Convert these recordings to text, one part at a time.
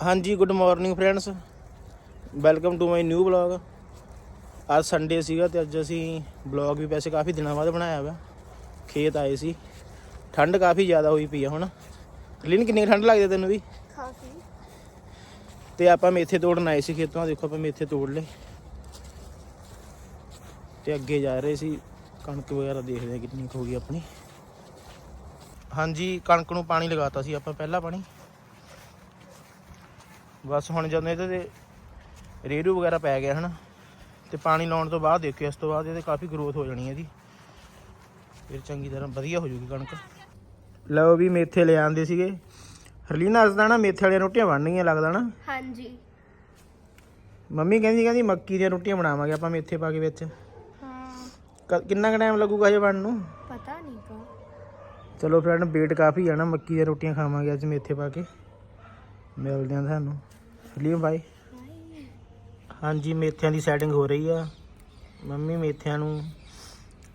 ਹਾਂਜੀ good morning friends welcome to my new blog ਅੱਜ Sunday ਸੀਗਾ ਤੇ ਅੱਜ ਅਸੀਂ ਬਲੌਗ ਵੀ ਵੈਸੇ ਕਾਫੀ ਦਿਨਾਂ ਬਾਅਦ ਬਣਾਇਆ ਵਾ। ਖੇਤ ਆਏ ਸੀ। ਠੰਡ ਕਾਫੀ ਜ਼ਿਆਦਾ ਹੋਈ ਪਈ ਆ ਹੁਣ। ਲਿਨ ਕਿੰਨੀ ਠੰਡ ਲੱਗਦੀ ਤੈਨੂੰ ਵੀ? ਕਾਫੀ ਤੇ ਆਪਾਂ ਮੇਥੇ ਤੋੜਨ ਆਏ ਸੀ ਖੇਤੋਂ ਦੇਖੋ ਆਪਾਂ ਮੇਥੇ ਤੋੜ ਲਏ। ਤੇ ਅੱਗੇ ਜਾ ਰਹੇ ਸੀ ਕਣਕ ਵਗੈਰਾ ਦੇਖਦੇ ਕਿੰਨੀ ਹੋ ਗਈ ਆਪਣੀ। ਹਾਂਜੀ ਕਣਕ ਨੂੰ ਪਾਣੀ ਲਗਾਤਾ ਸੀ ਆਪਾਂ ਪਹਿਲਾ ਪਾਣੀ। ਬਸ ਹੁਣ ਜਦੋਂ ਇਹਦੇ ਤੇ ਰੇਰੂ ਵਗੈਰਾ ਪੈ ਗਿਆ ਹਨਾ ਤੇ ਪਾਣੀ ਲਾਉਣ ਤੋਂ ਬਾਅਦ ਦੇਖਿਓ ਇਸ ਤੋਂ ਬਾਅਦ ਇਹਦੇ ਕਾਫੀ ਗਰੋਥ ਹੋ ਜਾਣੀ ਹੈ ਇਹਦੀ ਫਿਰ ਚੰਗੀ ਤਰ੍ਹਾਂ ਵਧੀਆ ਹੋ ਜੂਗੀ ਕਣਕ। ਲਓ ਵੀ ਮੇਥੇ ਲੈ ਆਂਦੇ ਸੀਗੇ। ਹਰਲੀਨਾ ਅਸਦਾ ਨਾ ਮੇਥੇ ਵਾਲੀਆਂ ਰੋਟੀਆਂ ਬਣਨਗੀਆਂ ਲੱਗਦਾ ਨਾ। ਹਾਂਜੀ। ਮੰਮੀ ਕਹਿੰਦੀ ਕਹਿੰਦੀ ਮੱਕੀ ਦੀਆਂ ਰੋਟੀਆਂ ਬਣਾਵਾਂਗੇ ਆਪਾਂ ਮੇਥੇ ਪਾ ਕੇ ਵਿੱਚ। ਹਾਂ। ਕਿੰਨਾ ਕੁ ਟਾਈਮ ਲੱਗੂਗਾ ਹਜੇ ਬਣਨ ਨੂੰ? ਪਤਾ ਨਹੀਂ ਕੋ ਚਲੋ ਫਰੈਂਡ ਵੇਟ ਕਾਫੀ ਆ ਨਾ ਮੱਕੀ ਦੀਆਂ ਰੋਟੀਆਂ ਖਾਵਾਂਗੇ ਅੱਜ ਮੇਥੇ ਪਾ ਕੇ। ਮਿਲਦੇ ਆ ਤੁਹਾਨੂੰ। ਲੀਓ ਬਾਈ? ਹਾਂਜੀ, ਮੇਥਿਆਂ ਦੀ ਸੈਟਿੰਗ ਹੋ ਰਹੀ ਆ। ਮੰਮੀ ਮੇਥਿਆਂ ਨੂੰ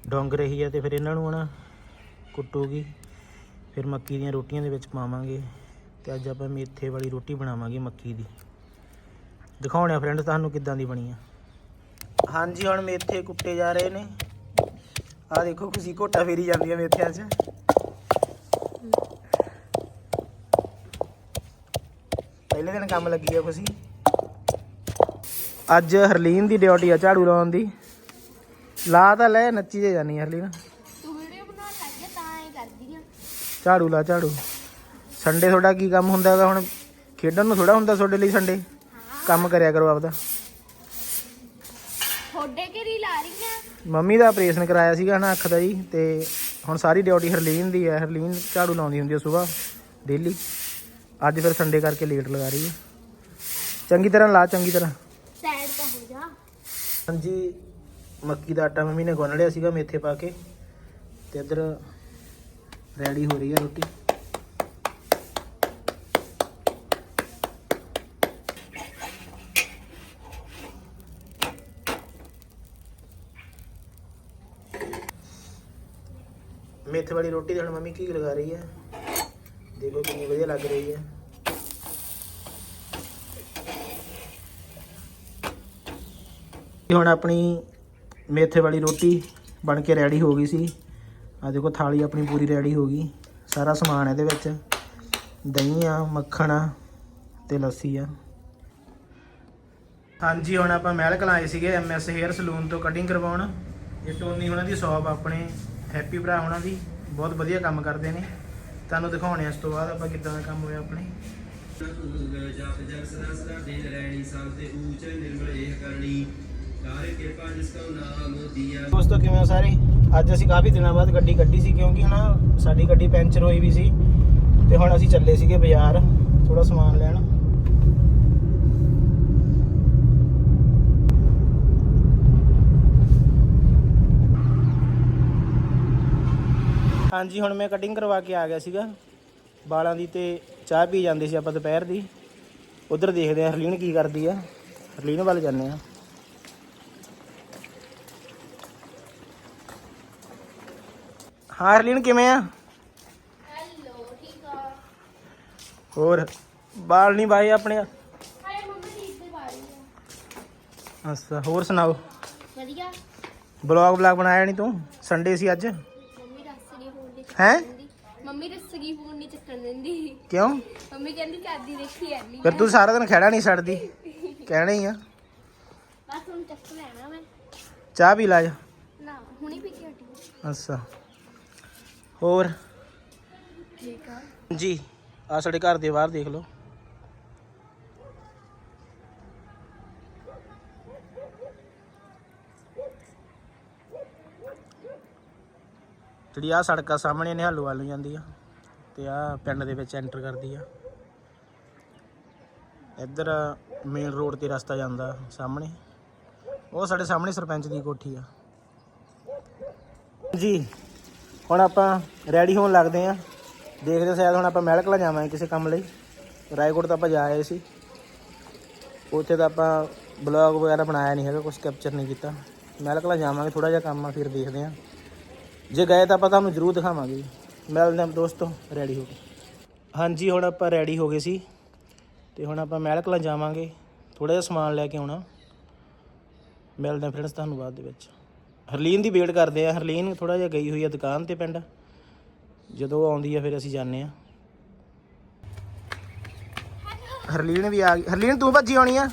ਡੋਂਗ ਰਹੀ ਆ ਤੇ ਫਿਰ ਇਹਨਾਂ ਨੂੰ ਹਨਾ ਕੁੱਟੂਗੀ। ਫਿਰ ਮੱਕੀ ਦੀਆਂ ਰੋਟੀਆਂ ਦੇ ਵਿੱਚ ਪਾਵਾਂਗੇ ਤੇ ਅੱਜ ਆਪਾਂ ਮੇਥੇ ਵਾਲੀ ਰੋਟੀ ਬਣਾਵਾਂਗੇ ਮੱਕੀ ਦੀ। ਦਿਖਾਉਣੇ ਆ ਫਰੈਂਡਸ ਤੁਹਾਨੂੰ ਕਿੱਦਾਂ ਦੀ ਬਣੀ ਆ। ਹਾਂਜੀ, ਹੁਣ ਮੇਥੇ ਕੁੱਟੇ ਜਾ ਰਹੇ ਨੇ। ਆ ਦੇਖੋ, ਖੁਸ਼ੀ ਘੋਟਾ ਫੇਰੀ ਜਾਂਦੀ ਆ ਮੇਥਿਆਂ 'ਚ। ਦਿਨ ਕੰਮ ਲੱਗੀ ਆ ਖੁਸ਼ੀ। ਅੱਜ ਹਰਲੀਨ ਦੀ ਡਿਊਟੀ ਆ ਝਾੜੂ ਲਾਉਣ ਦੀ। ਲਾ ਤਾਂ ਲੈ ਨੱਚੀ ਜੇ ਜਾਨੀ ਹਰਲੀਨ। ਤੂੰ ਵੀਡੀਓ ਬਣਾਉਣ ਲੱਗ ਗਿਆ ਤਾਂ ਐ ਕਰਦੀ ਆ। ਝਾੜੂ ਲਾ ਝਾੜੂ। ਸੰਡੇ ਤੁਹਾਡਾ ਕੀ ਕੰਮ ਹੁੰਦਾ ਹੈਗਾ ਹੁਣ? ਖੇਡਣ ਨੂੰ ਥੋੜਾ ਹੁੰਦਾ ਤੁਹਾਡੇ ਲਈ ਸੰਡੇ? ਕੰਮ ਕਰਿਆ ਕਰੋ ਆਪਦਾ। ਥੋੜੇ ਘਰੀ ਲਾ ਰਹੀ ਆ। ਮੰਮੀ ਦਾ ਆਪਰੇਸ਼ਨ ਕਰਾਇਆ ਸੀਗਾ ਨਾ ਅੱਖ ਦਾ ਜੀ ਤੇ ਹੁਣ ਸਾਰੀ ਡਿਊਟੀ ਹਰਲੀਨ ਦੀ ਹੈ ਹਰਲੀਨ ਝਾੜੂ ਲਾਉਂਦੀ ਹੁੰਦੀ ਹੈ ਸਵੇਰ ਡੇਲੀ। ਅੱਜ ਫਿਰ ਸੰਡੇ ਕਰਕੇ ਲੇਟ ਲਗਾ ਰਹੀ ਹੈ ਚੰਗੀ ਤਰ੍ਹਾਂ ਲਾ ਚੰਗੀ ਤਰ੍ਹਾਂ ਸਾਈਡ ਤਾਂ ਹੋ ਜਾ ਹਾਂਜੀ ਮੱਕੀ ਦਾ ਆਟਾ ਮੰਮੀ ਨੇ ਗੁੰਨ ਲਿਆ ਸੀਗਾ ਮੇਥੇ ਪਾ ਕੇ ਤੇ ਇੱਧਰ ਰੈਡੀ ਹੋ ਰਹੀ ਹੈ ਰੋਟੀ ਮੇਥੇ ਵਾਲੀ ਰੋਟੀ ਤੇ ਹੁਣ ਮੰਮੀ ਕੀ ਲਗਾ ਰਹੀ ਹੈ ਦੇਖੋ ਕਿੰਨੀ ਵਧੀਆ ਲੱਗ ਰਹੀ ਹੈ। ਹੁਣ ਆਪਣੀ ਮੇਥੇ ਵਾਲੀ ਰੋਟੀ ਬਣ ਕੇ ਰੈਡੀ ਹੋ ਗਈ ਸੀ। ਆ ਦੇਖੋ ਥਾਲੀ ਆਪਣੀ ਪੂਰੀ ਰੈਡੀ ਹੋ ਗਈ। ਸਾਰਾ ਸਮਾਨ ਇਹਦੇ ਵਿੱਚ। ਦਹੀਂ ਆ, ਮੱਖਣ ਆ ਤੇ ਲੱਸੀ ਆ। ਹਾਂਜੀ, ਹੁਣ ਆਪਾਂ ਮਹਿਲ ਕਲਾਏ ਸੀਗੇ ਐਮਐਸ ਹੇਅਰ ਸਲੂਨ ਤੋਂ ਕਟਿੰਗ ਕਰਵਾਉਣ। ਇਹ ਟੋਨੀ ਉਹਨਾਂ ਦੀ ਸ਼ਾਪ ਆਪਣੇ। ਹੈਪੀ ਭਰਾ ਉਹਨਾਂ ਦੀ। ਬਹੁਤ ਵਧੀਆ ਕੰਮ ਕਰਦੇ ਨੇ। ਤੁਹਾਨੂੰ ਦਿਖਾਉਣੇ ਇਸ ਤੋਂ ਬਾਅਦ ਆਪਾਂ ਕਿੱਦਾਂ ਦਾ ਕੰਮ ਹੋਇਆ ਆਪਣੇ। ਜਪ ਜਪ ਸਦਾ ਸਦਾ ਦਿਨ ਰਹਿਣੀ ਸਭ ਤੇ ਊਚ ਨਿਰਮਲ ਇਹ ਕਰਨੀ ਕਾਰ ਕਿਰਪਾ ਜਿਸ ਕਾ ਨਾਮ ਦੀਆ ਦੋਸਤੋ, ਕਿਵੇਂ ਹੋ ਸਾਰੇ? ਅੱਜ ਅਸੀਂ ਕਾਫੀ ਦਿਨਾਂ ਬਾਅਦ ਗੱਡੀ ਕੱਢੀ ਸੀ, ਕਿਉਂਕਿ ਹਨਾ ਸਾਡੀ ਗੱਡੀ ਪੈਂਚਰ ਹੋਈ ਵੀ ਸੀ ਤੇ ਹੁਣ ਅਸੀਂ ਚੱਲੇ ਸੀਗੇ ਬਾਜ਼ਾਰ ਥੋੜਾ ਸਮਾਨ ਲੈਣ। ਹਾਂਜੀ ਹੁਣ ਮੈਂ ਕਟਿੰਗ ਕਰਵਾ ਕੇ ਆ ਗਿਆ ਸੀਗਾ। ਵਾਲਾਂ ਦੀ ਤੇ ਚਾਹ ਪੀ ਜਾਂਦੇ ਸੀ ਆਪਾਂ ਦੁਪਹਿਰ ਦੀ। ਉਧਰ ਦੇਖਦੇ ਆ ਹਰਲੀਨ ਕੀ ਕਰਦੀ ਆ। ਹਰਲੀਨ ਵੱਲ ਜਾਂਦੇ ਆ ਹਾਂ ਹਰਲੀਨ ਕਿਵੇਂ ਆ? ਹੈਲੋ ਠੀਕ ਆ। ਹੋਰ ਬਾਲ ਨਹੀਂ ਬਾਈ ਆਪਣੇ? ਹਾਏ ਮੰਮੀ ਠੀਕ ਤੇ ਅੱਛਾ ਹੋਰ ਸੁਣਾਓ? ਵਧੀਆ। ਬਲੌਗ ਬਲੌਗ ਬਣਾਇਆ ਨਹੀਂ ਤੂੰ? ਸੰਡੇ ਸੀ ਅੱਜ? ਹੈਂ? ਦਿੰਦੀ ਮੰਮੀ ਦੱਸ ਗਈ ਫੋਨ ਨਹੀਂ ਚੱਕਣ ਦਿੰਦੀ। ਕਿਉਂ? ਮੰਮੀ ਕਹਿੰਦੀ ਚਾਦੀ ਦੇਖੀ ਐਨੀ ਫਿਰ ਤੂੰ ਸਾਰਾ ਦਿਨ ਖੜਾ ਨਹੀਂ ਛੱਡਦੀ। ਕਹਿਣਾ ਹੀ ਆ। ਬਸ ਹੁਣ ਚੱਕ ਲੈਣਾ ਮੈਂ। ਚਾਹ ਪੀ ਲਾ ਜਾ। ਨਾ ਹੁਣੀ ਪੀ ਕੇ ਹਟੀ। ਅੱਛਾ। ਹੋਰ? ਠੀਕ ਆ। ਜੀ ਆ ਸਾਡੇ ਘਰ ਦੇ ਬਾਹਰ ਦੇਖ ਲਓ। ਜਿਹੜੀ ਆ ਸੜਕ ਸਾਹਮਣੇ ਨਿਹਾਲੂ ਵੱਲ ਨੂੰ ਜਾਂਦੀ ਆ, ਤੇ ਆ ਪਿੰਡ ਦੇ ਵਿੱਚ ਐਂਟਰ ਕਰਦੀ ਆ। ਇੱਧਰ ਮੇਨ ਰੋਡ ਤੇ ਰਸਤਾ ਜਾਂਦਾ ਸਾਹਮਣੇ। ਉਹ ਸਾਡੇ ਸਾਹਮਣੇ ਸਰਪੰਚ ਦੀ ਕੋਠੀ ਆ। ਜੀ, ਹੁਣ ਆਪਾਂ ਰੈਡੀ ਹੋਣ ਲੱਗਦੇ ਆ। ਦੇਖਦੇ ਸ਼ਾਇਦ ਹੁਣ ਆਪਾਂ ਮਹਿਲਕਲਾ ਜਾਵਾਂਗੇ ਕਿਸੇ ਕੰਮ ਲਈ। ਰਾਏਕੋਟ ਤਾਂ ਆਪਾਂ ਜਾ ਆਏ ਸੀ। ਉੱਥੇ ਤਾਂ ਆਪਾਂ ਬਲੌਗ ਵਗੈਰਾ ਬਣਾਇਆ ਨਹੀਂ ਹੈਗਾ ਕੁਝ ਕੈਪਚਰ ਨਹੀਂ ਕੀਤਾ। ਮਹਿਲਕਲਾ ਜਾਵਾਂਗੇ ਥੋੜਾ ਜਿਹਾ ਕੰਮ ਆ, ਫਿਰ ਦੇਖਦੇ ਆ ਜੇ ਗਏ ਤਾਂ ਆਪਾਂ ਤੁਹਾਨੂੰ ਜ਼ਰੂਰ ਦਿਖਾਵਾਂਗੇ ਮਿਲਦੇ ਹਾਂ ਦੋਸਤੋ ਰੈਡੀ ਹੋ ਕੇ। ਹਾਂਜੀ ਹੁਣ ਆਪਾਂ ਰੈਡੀ ਹੋ ਗਏ ਸੀ। ਤੇ ਹੁਣ ਆਪਾਂ ਮਹਿਲ ਕਲਾਂ ਜਾਵਾਂਗੇ। ਥੋੜਾ ਜਿਹਾ ਸਮਾਨ ਲੈ ਕੇ ਆਉਣਾ। ਮਿਲਦੇ ਹਾਂ ਫਰੈਂਡਸ ਤੁਹਾਨੂੰ ਬਾਅਦ ਦੇ ਵਿੱਚ। ਹਰਲੀਨ ਦੀ ਵੇਟ ਕਰਦੇ ਆ ਹਰਲੀਨ ਥੋੜਾ ਜਿਹਾ ਗਈ ਹੋਈ ਆ ਦੁਕਾਨ ਤੇ ਪਿੰਡ। ਜਦੋਂ ਆਉਂਦੀ ਆ ਫਿਰ ਅਸੀਂ ਜਾਂਦੇ ਆ ਹਰਲੀਨ ਵੀ ਆ ਗਈ। ਹਰਲੀਨ ਤੂੰ ਭੱਜੀ ਆਉਣੀ ਆ?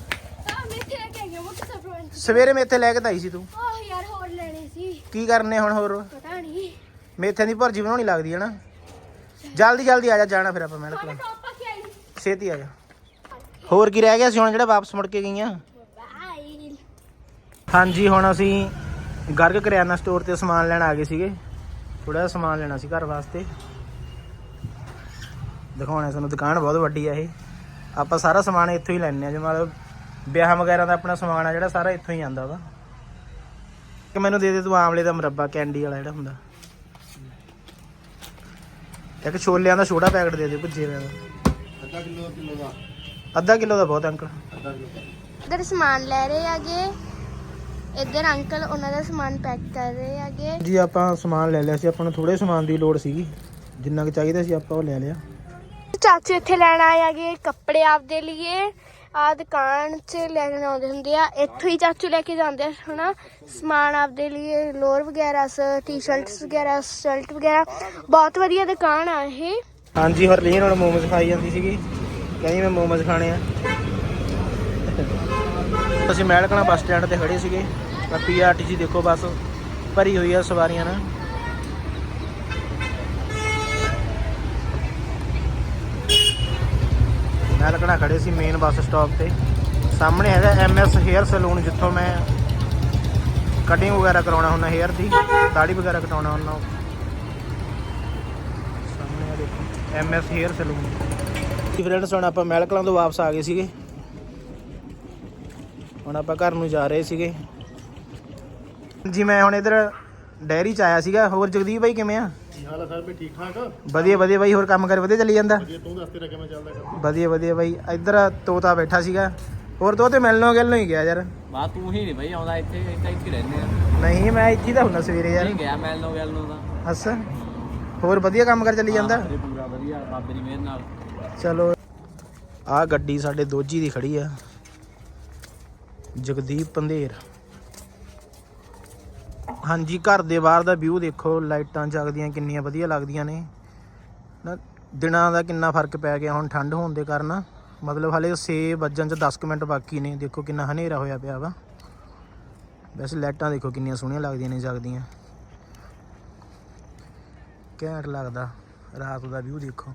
ਸਵੇਰੇ ਮੇਥੇ ਲੈ ਕੇ ਤਾਂ ਆਈ ਸੀ ਤੂੰ। ਆਹ ਯਾਰ ਹੋਰ ਲੈਣੇ ਸੀ। ਕੀ ਕਰਨੇ ਹੁਣ ਹੋਰ? ਮੇਥੇ ਦੀ ਭੁਰਜੀ ਬਣਾਉਣੀ ਲੱਗਦੀ ਹੈ ਨਾ। ਜਲਦੀ ਜਲਦੀ ਆ ਜਾ ਜਾਣਾ ਫਿਰ ਆਪਾਂ ਕਲਾਂ। ਕੇ ਆਈ। ਛੇਤੀ ਆ ਜਾ। ਹੋਰ ਕੀ ਰਹਿ ਗਿਆ ਸੀ ਹੁਣ ਜਿਹੜਾ ਵਾਪਸ ਮੁੜ ਕੇ ਗਈਆਂ? ਬਾਈ ਹਾਂਜੀ ਹੁਣ ਅਸੀਂ ਗਰਗ ਕਰਿਆਨਾ ਸਟੋਰ ਤੇ ਸਮਾਨ ਲੈਣ ਆ ਗਏ ਸੀਗੇ। ਥੋੜਾ ਜਿਹਾ ਸਮਾਨ ਲੈਣਾ ਸੀ ਘਰ ਵਾਸਤੇ। ਦਿਖਾਉਣਾ ਤੁਹਾਨੂੰ ਦੁਕਾਨ ਬਹੁਤ ਵੱਡੀ ਆ ਇਹ। ਆਪਾਂ ਸਾਰਾ ਸਮਾਨ ਇੱਥੋਂ ਹੀ ਲੈਣੇ ਆ ਜਿਵੇਂ ਮਤਲਬ ਵਿਆਹ ਵਗੈਰਾ ਦਾ ਆਪਣਾ ਸਮਾਨ ਆ ਜਿਹੜਾ ਸਾਰਾ ਇੱਥੋਂ ਹੀ ਆਂਦਾ ਵਾ। ਕਿ ਮੈਨੂੰ ਦੇ ਦੇ ਤੂੰ ਆਮਲੇ ਦਾ ਮੁਰੱਬਾ ਕੈਂਡੀ ਵਾਲਾ ਜਿਹੜਾ ਹੁੰਦਾ। ਇੱਕ ਛੋਲਿਆਂ ਦਾ ਛੋਟਾ ਪੈਕਟ ਦੇ ਦੇ ਭੁੱਜੇ ਦਾ। ਅੱਧਾ ਕਿਲੋ ਕਿਲੋ ਦਾ। ਅੱਧਾ ਕਿਲੋ ਦਾ ਬਹੁਤ ਅੰਕਲ। ਅੱਧਾ ਕਿਲੋ ਇੱਧਰ ਸਮਾਨ ਲੈ ਰਹੇ ਆਗੇ ਇੱਧਰ ਅੰਕਲ ਉਹਨਾਂ ਦਾ ਸਮਾਨ ਪੈਕ ਕਰ ਰਹੇ ਆਗੇ ਜੀ ਆਪਾਂ ਸਮਾਨ ਲੈ ਲਿਆ ਸੀ। ਆਪਾਂ ਨੂੰ ਥੋੜੇ ਸਮਾਨ ਦੀ ਲੋੜ ਸੀਗੀ। ਜਿੰਨਾ ਕੁ ਚਾਹੀਦਾ ਸੀ ਆਪਾਂ ਉਹ ਲੈ ਲਿਆ। ਚਾਚੂ ਇੱਥੇ ਲੈਣ ਆਏ ਆਗੇ ਕੱਪੜੇ ਆਪਦੇ ਲਈ ਆ ਦੁਕਾਨ 'ਚ ਲੈਣ ਆਉਂਦੇ ਹੁੰਦੇ ਆ। ਇੱਥੋਂ ਹੀ ਚਾਚੂ ਲੈ ਕੇ ਜਾਂਦੇ ਆ, ਹਨਾ? ਸਮਾਨ ਆਪਦੇ ਲਈ ਲੋਅਰ ਵਗੈਰਾ, ਸ, ਟੀ-ਸ਼ਰਟਸ ਵਗੈਰਾ ਸ਼ਰਟ ਵਗੈਰਾ। ਬਹੁਤ ਵਧੀਆ ਦੁਕਾਨ ਆ ਇਹ। ਹਾਂਜੀ, ਹਰਲੀਨ, ਹੁਣ ਮੋਮੋਸ ਖਾਈ ਜਾਂਦੀ ਸੀਗੀ। ਕਹਿੰਦੀ ਮੈਂ ਮੋਮੋਸ ਖਾਣੇ ਆ। ਅਸੀਂ ਮਹਿਲਕਣਾ ਬੱਸ ਸਟੈਂਡ ਤੇ ਖੜੇ ਸੀਗੇ। ਪੀਆਰਟੀਸੀ ਦੇਖੋ ਬੱਸ। ਭਰੀ ਹੋਈ ਆ ਸਵਾਰੀਆਂ ਨਾਲ। ਮਹਿਲਕਣਾ ਖੜੇ ਸੀ ਮੇਨ ਬੱਸ ਸਟਾਪ ਤੇ। ਸਾਹਮਣੇ ਹੈਗਾ ਐਮਐਸ ਹੇਅਰ ਸੈਲੂਨ ਜਿੱਥੋਂ ਮੈਂ ਕਟਿੰਗ ਵਗੈਰਾ ਕਰਾਉਣਾ ਹੁੰਦਾ ਹੇਅਰ ਦੀ ਦਾੜੀ ਵਗੈਰਾ ਕਟਾਉਣਾ ਹੁੰਦਾ। ਸਾਹਮਣੇ ਆ ਦੇਖੋ ਐਮਐਸ ਹੇਅਰ ਸੈਲੂਨ ਜੀ ਫਰੈਂਡਸ ਹੁਣ ਆਪਾਂ ਮਹਿਲਕਲਾਂ ਤੋਂ ਵਾਪਸ ਆ ਗਏ ਸੀਗੇ। ਹੁਣ ਆਪਾਂ ਘਰ ਨੂੰ ਜਾ ਰਹੇ ਸੀਗੇ। ਜੀ, ਮੈਂ ਹੁਣ ਇਧਰ ਡੈਰੀ ਚ ਆਇਆ ਸੀਗਾ। ਹੋਰ ਜਗਦੀਪ ਭਾਈ ਕਿਵੇਂ ਆ? ਕੀ ਹਾਲ ਹੈ ਸਰ? ਵੀ ਠੀਕ ਠਾਕ? ਵਧੀਆ ਵਧੀਆ ਬਾਈ। ਹੋਰ ਕੰਮ ਕਰ ਵਧੀਆ ਚੱਲੀ ਜਾਂਦਾ? ਜੇ ਤੂੰ ਦੱਸ ਤੇਰਾ ਕਿਵੇਂ ਚੱਲਦਾ ਕਰ ਵਧੀਆ ਵਧੀਆ ਬਾਈ। ਇੱਧਰ ਤੋਤਾ ਬੈਠਾ ਸੀਗਾ। ਹੋਰ ਤੋਤੇ ਮਿਲਣੋਂ ਗਿਲਣੋਂ ਹੀ ਗਿਆ ਯਾਰ। ਬਾ ਤੂੰ ਹੀ ਨਹੀਂ ਬਈ ਆਉਂਦਾ ਇੱਥੇ ਇੱਥੇ ਇੱਥੇ ਹੀ ਰਹਿੰਦੇ ਆ। ਨਹੀਂ ਮੈਂ ਇੱਥੇ ਤਾਂ ਹੁੰਦਾ ਸਵੇਰੇ ਯਾਰ। ਨਹੀਂ ਗਿਆ ਮੈਲ ਨੂੰ ਗੱਲ ਨੂੰ ਤਾਂ। ਹੱਸ ਹੋਰ ਵਧੀਆ ਕੰਮ ਕਰ ਚੱਲੀ ਜਾਂਦਾ? ਹਾਂ, ਵੀਰੇ ਪੂਰਾ ਵਧੀਆ ਬਾਬੇ ਦੀ ਮਿਹਰ ਨਾਲ। ਚਲੋ ਆ ਗੱਡੀ ਸਾਡੇ ਦੋਜੀ ਦੀ ਖੜੀ ਆ। ਜਗਦੀਪ ਪੰਧੇਰ। ਹਾਂਜੀ, ਘਰ ਦੇ ਬਾਹਰ ਦਾ ਵਿਊ ਦੇਖੋ, ਲਾਈਟਾਂ ਜਗਦੀਆਂ, ਕਿੰਨੀਆਂ ਵਧੀਆ ਲੱਗਦੀਆਂ ਨੇ। ਨਾ, ਦਿਨਾਂ ਦਾ ਕਿੰਨਾ ਫ਼ਰਕ ਪੈ ਗਿਆ, ਹੁਣ ਠੰਡ ਹੋਣ ਦੇ ਕਾਰਨ। ਮਤਲਬ ਹਲੇ 6 ਵੱਜਣ ਚ 10 ਕੁ ਮਿੰਟ ਬਾਕੀ ਨੇ, ਦੇਖੋ ਕਿੰਨਾ ਹਨੇਰਾ ਹੋਇਆ ਪਿਆ ਵਾ। ਵੈਸੇ ਲਾਈਟਾਂ ਦੇਖੋ ਕਿੰਨੀਆਂ ਸੋਹਣੀਆਂ ਲੱਗਦੀਆਂ ਨੇ, ਜਗਦੀਆਂ। ਘੈਂਟ ਲੱਗਦਾ, ਰਾਤ ਦਾ ਵਿਊ ਦੇਖੋ।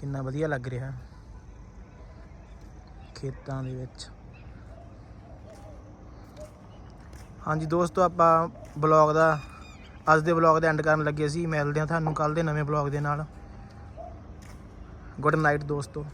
ਕਿੰਨਾ ਵਧੀਆ ਲੱਗ ਰਿਹਾ। ਖੇਤਾਂ ਦੇ ਵਿੱਚ। ਹਾਂਜੀ ਦੋਸਤੋ, ਆਪਾਂ ਬਲੌਗ ਦਾ ਅੱਜ ਦੇ ਬਲੌਗ ਦਾ ਐਂਡ ਕਰਨ ਲੱਗੇ ਸੀ। ਮਿਲਦੇ ਹਾਂ ਤੁਹਾਨੂੰ ਕੱਲ ਦੇ ਨਵੇਂ ਬਲੌਗ ਦੇ ਨਾਲ। ਗੁੱਡ ਨਾਈਟ ਦੋਸਤੋ।